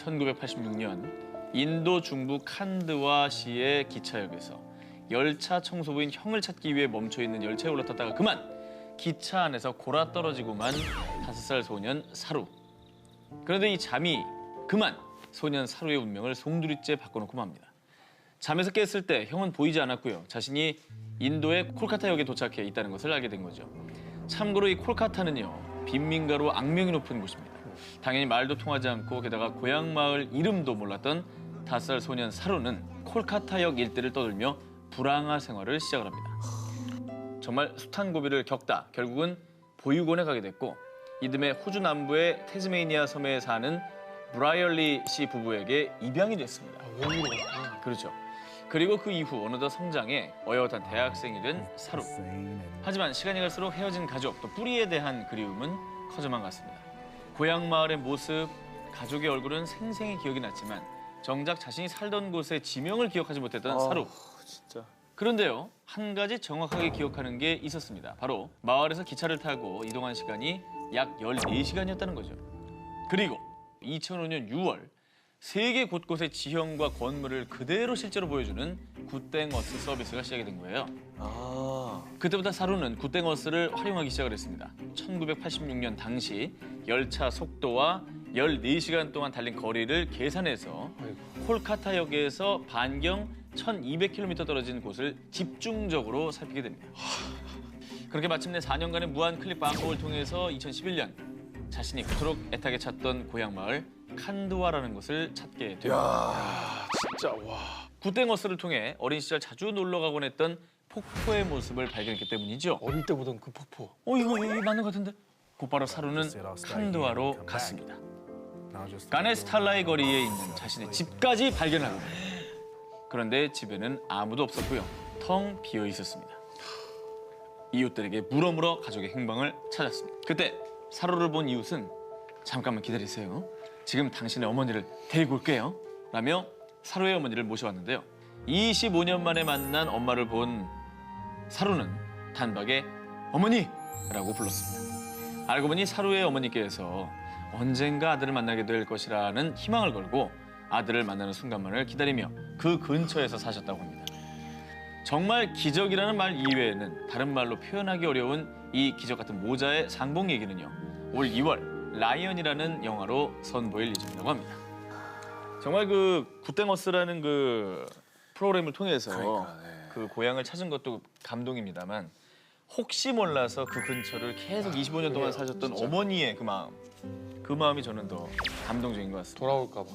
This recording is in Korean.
1986년 인도 중부 칸드와시의 기차역에서 열차 청소부인 형을 찾기 위해 멈춰 있는 열차에 올라탔다가 그만 기차 안에서 골아 떨어지고만 다섯 살 소년 사루. 그런데 이 잠이 그만 소년 사루의 운명을 송두리째 바꿔놓고 맙니다. 잠에서 깼을 때 형은 보이지 않았고요. 자신이 인도의 콜카타역에 도착해 있다는 것을 알게 된 거죠. 참고로 이 콜카타는요 빈민가로 악명이 높은 곳입니다. 당연히 말도 통하지 않고 게다가 고향 마을 이름도 몰랐던 다섯 살 소년 사루는 콜카타역 일대를 떠돌며 불황화 생활을 시작을 합니다. 정말 숱한 고비를 겪다 결국은 보육원에 가게 됐고 이듬해 호주 남부의 테즈메이니아 섬에 사는 브라이얼리 씨 부부에게 입양이 됐습니다. 갔구나. 그렇죠. 그리고 그 이후 어느덧 성장해 어엿한 대학생이 된 사루. 하지만 시간이 갈수록 헤어진 가족 또 뿌리에 대한 그리움은 커져만 갔습니다. 고향 마을의 모습, 가족의 얼굴은 생생히 기억이 났지만 정작 자신이 살던 곳의 지명을 기억하지 못했던 사루. 진짜. 그런데요, 한 가지 정확하게 기억하는 게 있었습니다. 바로 마을에서 기차를 타고 이동한 시간이 약 14시간이었다는 거죠. 그리고 2005년 6월 세계 곳곳의 지형과 건물을 그대로 실제로 보여주는 굿땡어스 서비스가 시작이 된 거예요. 아. 그때부터 사루는 굿땡어스를 활용하기 시작을 했습니다. 1986년 당시 열차 속도와 14시간 동안 달린 거리를 계산해서 콜카타역에서 반경 1200km 떨어진 곳을 집중적으로 살피게 됩니다. 그렇게 마침내 4년간의 무한 클릭 반복을 통해서 2011년 자신이 그토록 애타게 찾던 고향 마을 칸드와라는 곳을 찾게 됩니다. 야, 진짜 와. 굿땡어스를 통해 어린 시절 자주 놀러 가곤 했던 폭포의 모습을 발견했기 때문이죠. 어릴 때 보던 그 폭포. 어 이거 이거 맞는 것 같은데? 곧바로 사루는 칸드와로 갔습니다. 가네스탈라의 거리에 있는 자신의 집까지 발견합니다. 그런데 집에는 아무도 없었고요. 텅 비어 있었습니다. 이웃들에게 물어물어 가족의 행방을 찾았습니다. 그때 사루를 본 이웃은 잠깐만 기다리세요. 지금 당신의 어머니를 데리고 올게요. 라며 사루의 어머니를 모셔왔는데요. 25년 만에 만난 엄마를 본 사루는 단박에 어머니 라고 불렀습니다. 알고 보니 사루의 어머니께서 언젠가 아들을 만나게 될 것이라는 희망을 걸고 아들을 만나는 순간만을 기다리며 그 근처에서 사셨다고 합니다. 정말 기적이라는 말 이외에는 다른 말로 표현하기 어려운 이 기적 같은 모자의 상봉 얘기는요. 올 2월 라이언이라는 영화로 선보일 예정이라고 합니다. 정말 그 굿땡어스라는 그 프로그램을 통해서 그러니까, 네. 그 고향을 찾은 것도 감동입니다만 혹시 몰라서 그 근처를 계속 25년 동안 그래요, 사셨던 진짜. 어머니의 그 마음 그 마음이 저는 더 감동적인 것 같습니다. 돌아올까 봐.